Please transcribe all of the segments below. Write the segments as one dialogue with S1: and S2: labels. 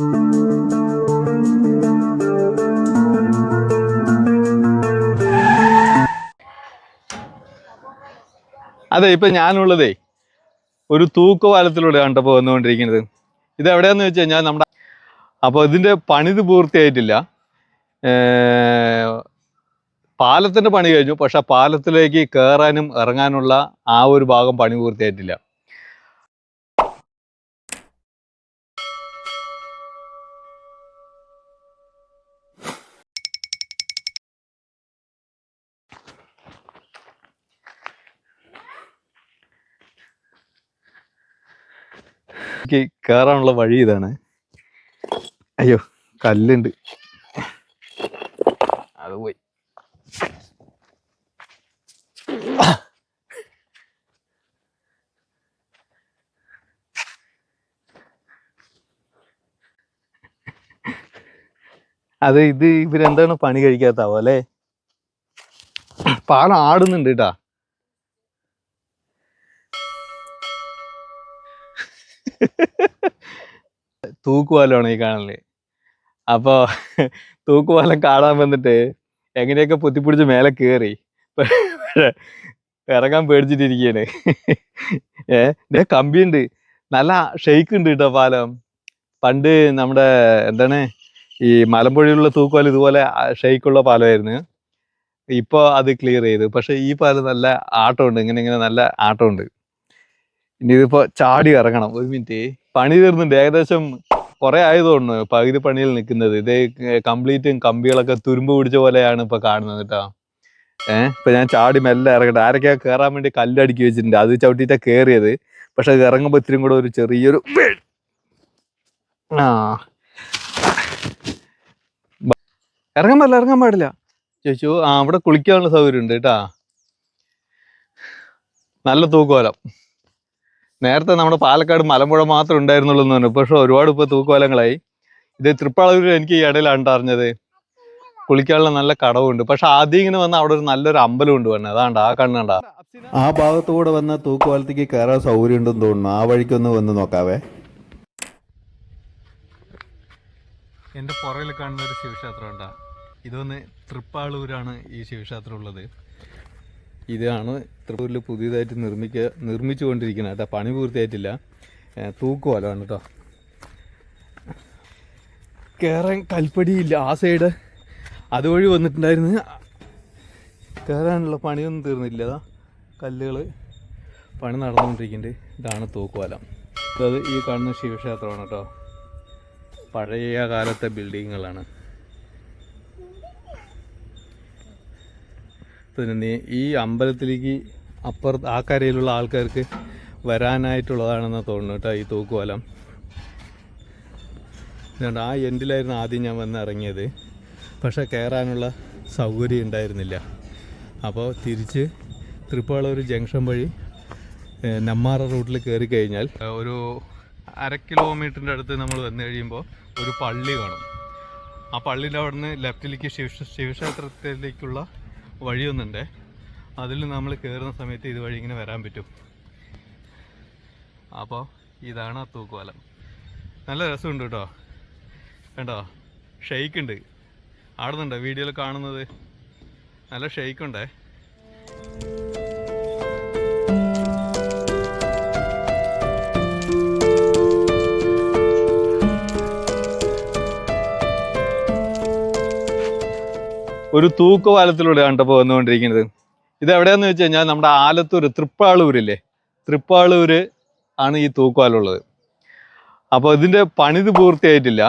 S1: അതെ ഇപ്പൊ ഞാനുള്ളതേ ഒരു തൂക്കുപാലത്തിലൂടെ കണ്ടപ്പോ വന്നുകൊണ്ടിരിക്കുന്നത്. ഇത് എവിടെയാന്ന് വെച്ച് കഴിഞ്ഞാൽ നമ്മുടെ അപ്പോൾ ഇതിന്റെ പണിത് പൂർത്തിയായിട്ടില്ല. പാലത്തിന്റെ പണി കഴിഞ്ഞു പക്ഷെ പാലത്തിലേക്ക് കയറാനും ഇറങ്ങാനുള്ള ആ ഒരു ഭാഗം പണി പൂർത്തിയായിട്ടില്ല. എനിക്ക് കയറാനുള്ള വഴി ഇതാണ്. അയ്യോ കല്ലുണ്ട്. അത് പോയി. അത് ഇത് ഇവരെന്താണ് പണി കഴിക്കാത്താവോ അല്ലേ? പാലം ആടുന്നുണ്ട് കേട്ടാ. തൂക്കുപാലമാണ് ഈ കാണൽ. അപ്പൊ തൂക്കുപാലം കാണാൻ വന്നിട്ട് എങ്ങനെയൊക്കെ പൊത്തിപ്പിടിച്ച് മേലെ കയറി ഇറങ്ങാൻ പേടിച്ചിട്ടിരിക്കുകയാണ് ഏ ദേ കമ്പിയുണ്ട്. നല്ല ഷെയ്ക്ക് ഉണ്ട് കേട്ടോ പാലം. പണ്ട് നമ്മുടെ എന്താണ് ഈ മലമ്പുഴയിലുള്ള തൂക്കുപാലം ഇതുപോലെ ഷെയ്ക്കുള്ള പാലമായിരുന്നു. ഇപ്പൊ അത് ക്ലിയർ ചെയ്തു. പക്ഷേ ഈ പാലം നല്ല ആട്ടമുണ്ട്. ഇങ്ങനെ ഇങ്ങനെ നല്ല ആട്ടമുണ്ട്. ഇനി ഇതിപ്പോ ചാടി ഇറങ്ങണം. ഒരു മിനിറ്റ് പണി തീർന്നുണ്ട് ഏകദേശം കുറെ ആയതുകൊണ്ട് പകുതി പണിയിൽ നിൽക്കുന്നത്. ഇത് കംപ്ലീറ്റും കമ്പികളൊക്കെ തുരുമ്പ് പിടിച്ച പോലെയാണ് ഇപ്പൊ കാണുന്നത് കേട്ടോ. ഏഹ് ഇപ്പൊ ഞാൻ ചാടി മെല്ലെ ഇറങ്ങട്ടെ. ആരൊക്കെയാ കയറാൻ വേണ്ടി കല്ലടുക്കി വെച്ചിട്ടുണ്ട്. അത് ചവിട്ടിയിട്ടാ കയറിയത് പക്ഷെ അത് ഇറങ്ങുമ്പോ ഇത്തിരി കൂടെ ഒരു ചെറിയൊരു. ആ. ഇറങ്ങാൻ പാടില്ല ഇറങ്ങാൻ പാടില്ല. ചോദിച്ചു ആ അവിടെ കുളിക്കാനുള്ള സൗകര്യം ഉണ്ട് കേട്ടാ. നല്ല തൂക്കുവലം നേരത്തെ നമ്മുടെ പാലക്കാട് മലമ്പുഴ മാത്രം ഉണ്ടായിരുന്നുള്ളൂ എന്ന് പറഞ്ഞു. പക്ഷെ ഒരുപാട് ഇപ്പൊ തൂക്കോലങ്ങളായി ഇത് തൃപ്പാളൂരിൽ എനിക്ക് ഈ ഇടയിലാണ് അറിഞ്ഞത്. കുളിക്കാനുള്ള നല്ല കടവുണ്ട്. പക്ഷെ ആദ്യം ഇങ്ങനെ വന്ന അവിടെ ഒരു നല്ലൊരു അമ്പലം ഉണ്ട് വന്നെ. അതാണ്ട് ആ കണ്ണണ്ട
S2: ആ ഭാഗത്തുകൂടെ വന്ന തൂക്കുവാലത്തേക്ക് കയറാൻ സൗകര്യം ഉണ്ടെന്ന് തോന്നുന്നു. ആ വഴിക്കൊന്ന് വന്ന് നോക്കാവേ.
S1: എന്റെ പുറകിൽ കാണുന്ന ഒരു ശിവക്ഷേത്രം ഉണ്ടാ ഇതൊന്ന് തൃപ്പാളൂരാണ് ഈ ശിവക്ഷേത്രം ഉള്ളത്. ഇതാണ് തൃപ്പൂരിൽ പുതിയതായിട്ട് നിർമ്മിക്ക നിർമ്മിച്ചുകൊണ്ടിരിക്കുന്നത് കേട്ടോ പണി പൂർത്തിയായിട്ടില്ല. ഏ, തൂക്കുപാലമാണ് കേട്ടോ. കയറാൻ കൽപ്പടിയില്ല ആ സൈഡ്. അതുവഴി വന്നിട്ടുണ്ടായിരുന്നു. കയറാനുള്ള പണിയൊന്നും തീർന്നില്ല കല്ലുകൾ പണി നടന്നുകൊണ്ടിരിക്കുന്നുണ്ട്. ഇതാണ് തൂക്കുപാലം അത് ഈ കാണുന്ന ശിവക്ഷേത്രമാണ് കേട്ടോ. പഴയ കാലത്തെ ബിൽഡിങ്ങുകളാണ്. പിന്നെ ഈ അമ്പലത്തിലേക്ക് അപ്പുറത്ത് ആ കരയിലുള്ള ആൾക്കാർക്ക് വരാനായിട്ടുള്ളതാണെന്ന് തോന്നുന്നു കേട്ടോ ഈ തൂക്കുവലം. ആ എൻഡിലായിരുന്നു ആദ്യം ഞാൻ വന്ന് ഇറങ്ങിയത്. പക്ഷെ കയറാനുള്ള സൗകര്യം ഉണ്ടായിരുന്നില്ല. അപ്പോൾ തിരിച്ച് തൃപ്പാളൂർ ജംഗ്ഷൻ വഴി നെമ്മാറ റൂട്ടിൽ കയറി കഴിഞ്ഞാൽ ഒരു അര കിലോമീറ്ററിന്റെ അടുത്ത് നമ്മൾ വന്നു കഴിയുമ്പോൾ ഒരു പള്ളി കാണും. ആ പള്ളിയുടെ അവിടുന്ന് ലെഫ്റ്റിലേക്ക് ശിവ ശിവക്ഷേത്രത്തിലേക്കുള്ള വഴിയൊന്നുണ്ട്. അതിൽ നമ്മൾ കയറുന്ന സമയത്ത് ഇതുവഴി ഇങ്ങനെ വരാൻ പറ്റും. അപ്പോൾ ഇതാണ് ആ തൂക്കുവലം. നല്ല രസമുണ്ട് കേട്ടോ. കണ്ടോ? ഷെയ്ക്ക് ഉണ്ട് ആടുന്നുണ്ടോ വീഡിയോയിൽ കാണുന്നത്? നല്ല ഷെയ്ക്ക് ഒരു തൂക്കുപാലത്തിലൂടെ കണ്ടപ്പോൾ വന്നുകൊണ്ടിരിക്കുന്നത്. ഇത് എവിടെയാന്ന് വെച്ച് കഴിഞ്ഞാൽ നമ്മുടെ ആലത്തൂർ തൃപ്പാളൂരില്ലേ? തൃപ്പാളൂര് ആണ് ഈ തൂക്കുപാലുള്ളത് അപ്പോൾ ഇതിന്റെ പണിത് പൂർത്തിയായിട്ടില്ല.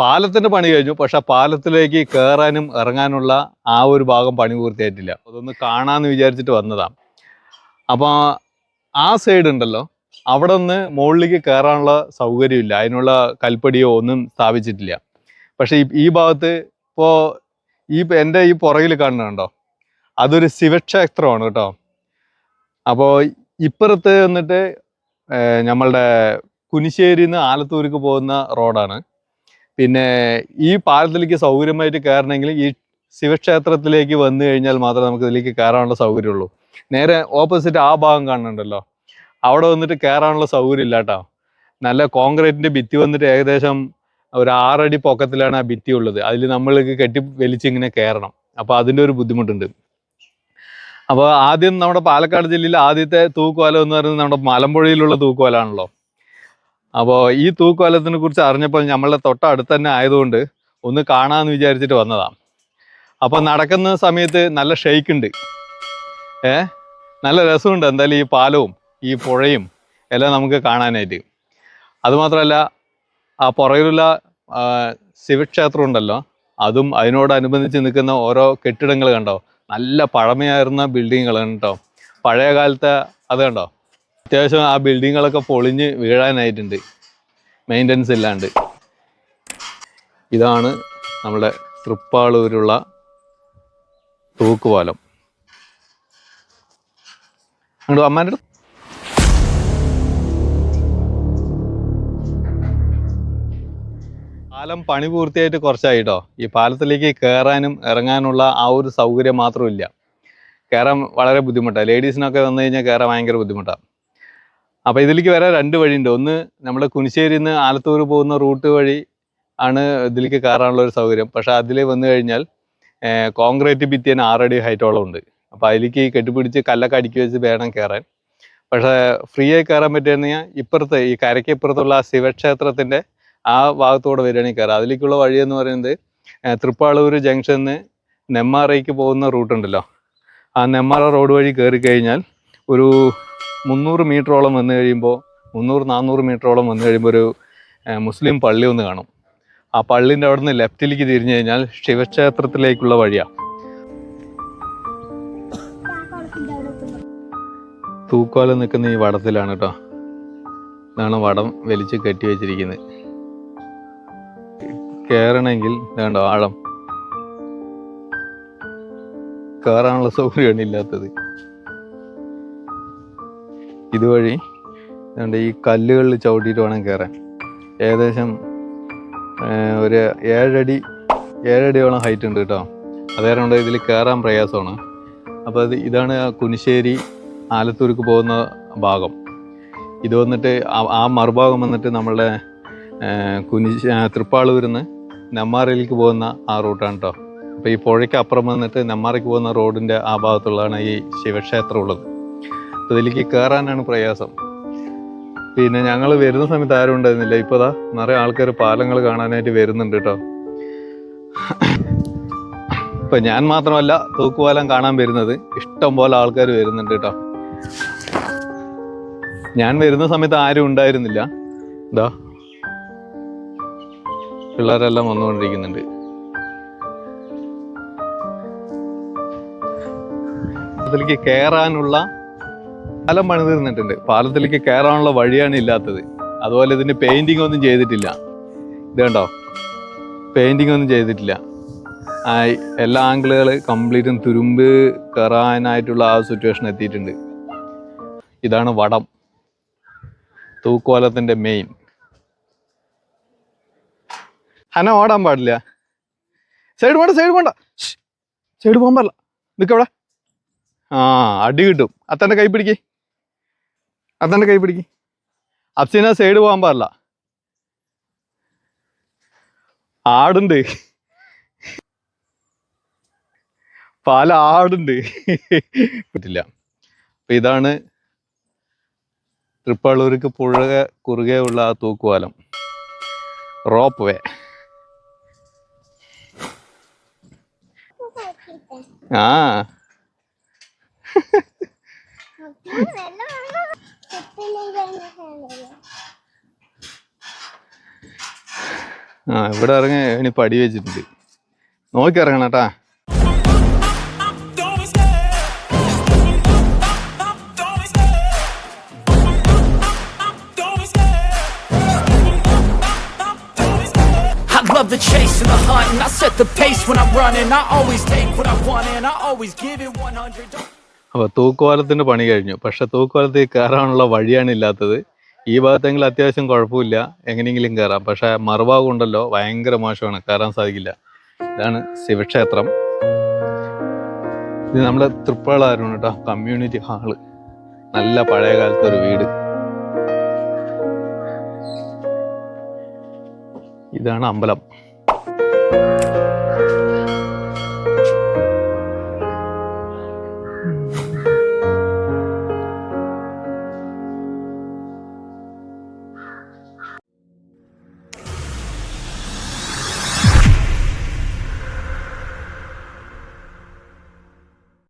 S1: പാലത്തിന്റെ പണി കഴിഞ്ഞു. പക്ഷെ പാലത്തിലേക്ക് കയറാനും ഇറങ്ങാനുള്ള ആ ഒരു ഭാഗം പണി പൂർത്തിയായിട്ടില്ല. അതൊന്ന് കാണാമെന്ന് വിചാരിച്ചിട്ട് വന്നതാണ് അപ്പോൾ ആ സൈഡ് ഉണ്ടല്ലോ. അവിടെ നിന്ന് മുകളിലേക്ക് കയറാനുള്ള സൗകര്യമില്ല. അതിനുള്ള കൽപ്പടിയോ ഒന്നും സ്ഥാപിച്ചിട്ടില്ല. പക്ഷെ ഈ- ഭാഗത്ത് ഇപ്പോ ഈ എന്റെ ഈ പുറകിൽ കാണുന്നുണ്ടോ അതൊരു ശിവക്ഷേത്രമാണ് കേട്ടോ. അപ്പോൾ ഇപ്പുറത്ത് വന്നിട്ട് നമ്മളുടെ കുനിശ്ശേരിയിൽ നിന്ന് ആലത്തൂർക്ക് പോകുന്ന റോഡാണ്. പിന്നെ ഈ പാലത്തിലേക്ക് സൗകര്യമായിട്ട് കയറണമെങ്കിൽ ഈ ശിവക്ഷേത്രത്തിലേക്ക് വന്നു കഴിഞ്ഞാൽ മാത്രമേ നമുക്ക് ഇതിലേക്ക് കയറാനുള്ള സൗകര്യമുള്ളൂ. നേരെ ഓപ്പോസിറ്റ് ആ ഭാഗം കാണുന്നുണ്ടല്ലോ. അവിടെ വന്നിട്ട് കയറാനുള്ള സൗകര്യം ഇല്ല കേട്ടോ. നല്ല കോൺക്രീറ്റിന്റെ ഭിത്തി വന്നിട്ട് ഏകദേശം ഒരു ആറടി പൊക്കത്തിലാണ് ആ ഭിത്തി ഉള്ളത്. അതിൽ നമ്മൾക്ക് കെട്ടി വലിച്ചിങ്ങനെ കയറണം അപ്പോൾ അതിന്റെ ഒരു ബുദ്ധിമുട്ടുണ്ട്. അപ്പോൾ ആദ്യം നമ്മുടെ പാലക്കാട് ജില്ലയിൽ ആദ്യത്തെ തൂക്കുപാലം എന്ന് പറയുന്നത് നമ്മുടെ മലമ്പുഴയിലുള്ള തൂക്കോലാണല്ലോ അപ്പോൾ ഈ തൂക്കോലത്തിനെ കുറിച്ച് അറിഞ്ഞപ്പോൾ നമ്മളുടെ തൊട്ടടുത്ത് തന്നെ ആയതുകൊണ്ട് ഒന്ന് കാണാമെന്ന് വിചാരിച്ചിട്ട് വന്നതാണ് അപ്പോൾ നടക്കുന്ന സമയത്ത് നല്ല ഷെയ്ക്ക് ഉണ്ട്. ഏ? നല്ല രസമുണ്ട് എന്തായാലും ഈ പാലവും ഈ പുഴയും എല്ലാം നമുക്ക് കാണാനായിട്ട്. അതുമാത്രമല്ല ആ പുറകിലുള്ള ശിവക്ഷേത്രം ഉണ്ടല്ലോ. അതും അതിനോടനുബന്ധിച്ച് നിൽക്കുന്ന ഓരോ കെട്ടിടങ്ങൾ കണ്ടോ? നല്ല പഴമയായിരുന്ന ബിൽഡിങ്ങുകൾ കേട്ടോ പഴയ കാലത്തെ അത് കണ്ടോ? അത്യാവശ്യം ആ ബിൽഡിങ്ങുകളൊക്കെ പൊളിഞ്ഞ് വീഴാനായിട്ടുണ്ട്. മെയിന്റനൻസ് ഇല്ലാണ്ട്. ഇതാണ് നമ്മുടെ തൃപ്പാളൂരുള്ള തൂക്കുപാലം. അങ്ങോട്ട് അമ്മാന്റെ പാലം പണി പൂർത്തിയായിട്ട് കുറച്ചായിട്ടോ? ഈ പാലത്തിലേക്ക് കയറാനും ഇറങ്ങാനുള്ള ആ ഒരു സൗകര്യം മാത്രമില്ല. കയറാൻ വളരെ ബുദ്ധിമുട്ടാണ് ലേഡീസിനൊക്കെ വന്നു കഴിഞ്ഞാൽ കയറാൻ ഭയങ്കര ബുദ്ധിമുട്ടാണ് അപ്പോൾ ഇതിലേക്ക് വരാൻ രണ്ട് വഴിയുണ്ട്. ഒന്ന് നമ്മൾ കുനിശ്ശേരിയിൽ നിന്ന് ആലത്തൂർ പോകുന്ന റൂട്ട് വഴി ആണ് ഇതിലേക്ക് കയറാനുള്ള ഒരു സൗകര്യം. പക്ഷെ അതിൽ വന്നു കഴിഞ്ഞാൽ കോൺക്രീറ്റ് ഭിത്തി തന്നെ ആറടി ഹൈറ്റോളം ഉണ്ട്. അപ്പോൾ അതിലേക്ക് കെട്ടിപ്പിടിച്ച് കല്ലൊക്കെ അടുക്കി വെച്ച് വേണം കയറാൻ പക്ഷേ ഫ്രീ ആയി കയറാൻ പറ്റുകയാണെങ്കിൽ ഇപ്പുറത്ത് ഈ കരയ്ക്ക് ഇപ്പുറത്തുള്ള ശിവക്ഷേത്രത്തിന്റെ ആ ഭാഗത്തൂടെ വരികയാണെങ്കിൽ കയറാം. അതിലേക്കുള്ള വഴി എന്ന് പറയുന്നത് തൃപ്പാളൂർ ജംഗ്ഷനിൽ നെമ്മാറയ്ക്ക് പോകുന്ന റൂട്ട് ഉണ്ടല്ലോ. ആ നെമ്മാറ റോഡ് വഴി കയറി കഴിഞ്ഞാൽ ഒരു മുന്നൂറ് മീറ്ററോളം വന്നു കഴിയുമ്പോൾ മുന്നൂറ് നാനൂറ് മീറ്ററോളം വന്നു കഴിയുമ്പോൾ ഒരു മുസ്ലിം പള്ളി ഒന്ന് കാണും. ആ പള്ളിന്റെ അവിടെ നിന്ന് ലെഫ്റ്റിലേക്ക് തിരിഞ്ഞു കഴിഞ്ഞാൽ ശിവക്ഷേത്രത്തിലേക്കുള്ള വഴിയാണ് തൂക്കോല നിൽക്കുന്ന ഈ വടത്തിലാണ് കേട്ടോ. ഇതാണ് വടം വലിച്ച് കെട്ടി വെച്ചിരിക്കുന്നത്. കയറണമെങ്കിൽ വേണ്ട ആഴം. കയറാനുള്ള സൗകര്യമാണ് ഇല്ലാത്തത്. ഇതുവഴി വേണ്ട ഈ കല്ലുകളിൽ ചവിട്ടിയിട്ട് വേണം കയറാൻ. ഏകദേശം ഒരു ഏഴടി ഏഴടിയോളം ഹൈറ്റ് ഉണ്ട് കേട്ടോ. അതേറെ കൊണ്ട് ഇതിൽ കയറാൻ പ്രയാസമാണ്. അപ്പോൾ അത് ഇതാണ് കുനിശ്ശേരി ആലത്തൂർക്ക് പോകുന്ന ഭാഗം. ഇത് വന്നിട്ട് ആ- മറുഭാഗം വന്നിട്ട് നമ്മളുടെ കുനി തൃപ്പാളൂരിൽ നിന്ന് നെമ്മാറയിലേക്ക് പോകുന്ന ആ റൂട്ടാണ് കേട്ടോ അപ്പോൾ ഈ പുഴയ്ക്ക് അപ്പുറം വന്നിട്ട് നെമ്മാറയ്ക്ക് പോകുന്ന റോഡിന്റെ ആ ഭാഗത്തുള്ളതാണ് ഈ ശിവക്ഷേത്രം ഉള്ളത് അപ്പോൾ ഇതിലേക്ക് കയറാനാണ് പ്രയാസം. പിന്നെ ഞങ്ങൾ വരുന്ന സമയത്ത് ആരും ഉണ്ടായിരുന്നില്ല. ഇപ്പോൾ ദാ നിറയെ ആൾക്കാർ പാലങ്ങൾ കാണാനായിട്ട് വരുന്നുണ്ട് കേട്ടോ ഇപ്പം ഞാൻ മാത്രമല്ല തൂക്കുപാലം കാണാൻ വരുന്നത്. ഇഷ്ടം പോലെ ആൾക്കാർ വരുന്നുണ്ട് കേട്ടോ ഞാൻ വരുന്ന സമയത്ത് ആരും ഉണ്ടായിരുന്നില്ല. എന്താ പിള്ളേരെല്ലാം വന്നുകൊണ്ടിരിക്കുന്നുണ്ട്. പാലത്തിലേക്ക് കയറാനുള്ള പാലം പണി തീർന്നിട്ടുണ്ട് പാലത്തിലേക്ക് കയറാനുള്ള വഴിയാണ് ഇല്ലാത്തത്. അതുപോലെ ഇതിന് പെയിന്റിംഗ് ഒന്നും ചെയ്തിട്ടില്ല. ഇത് കണ്ടോ? ഒന്നും ചെയ്തിട്ടില്ല. എല്ലാ ആംഗിളുകൾ കംപ്ലീറ്റും തുരുമ്പ് കയറാനായിട്ടുള്ള ആ സിറ്റുവേഷൻ എത്തിയിട്ടുണ്ട്. ഇതാണ് വടം. തൂക്കോലത്തിന്റെ മെയിൻ ഹന ഓടാൻ പാടില്ല. സൈഡ് പോണ്ട സൈഡ് പോണ്ട. സൈഡ് പോകാൻ പാടില്ല. നിൽക്കവിടെ ആ അടി കിട്ടും. അത്തന്റെ കൈ പിടിക്ക്. അത്തന്റെ കൈ പിടിക്ക്. അപ്സിന സൈഡ് പോകാൻ പാടില്ല. ആടുണ്ട്. പല ആടുണ്ട്. പറ്റില്ല. അപ്പൊ ഇതാണ് തൃപ്പള്ളൂർക്ക് പുഴ കുറുകെ ഉള്ള ആ തൂക്കുപാലം റോപ്പ് വേ. ആ. ആ ഇവിടെ ഇറങ്ങി ഇനി പടി വെച്ചിട്ടുണ്ട്. നോക്കി ഇറങ്ങണം
S3: set the pace when I'm running. I always take what I want, and I always give it 100. അപ്പോൾ
S1: അപ്പൊ തൂക്കുപാലത്തിന്റെ പണി കഴിഞ്ഞു. പക്ഷെ തൂക്കുവാലത്തിൽ കയറാനുള്ള വഴിയാണ് ഇല്ലാത്തത്. ഈ ഭാഗത്തെങ്കിലും അത്യാവശ്യം കുഴപ്പമില്ല. എങ്ങനെയെങ്കിലും കയറാം പക്ഷെ മറുഭാഗം ഉണ്ടല്ലോ ഭയങ്കര മോശമാണ്. കയറാൻ സാധിക്കില്ല. ഇതാണ് ശിവക്ഷേത്രം. ഇത് നമ്മുടെ തൃപ്പളായിരുന്നു കേട്ടോ. Community hall. നല്ല പഴയ കാലത്തെ ഒരു വീട്. ഇതാണ് അമ്പലം.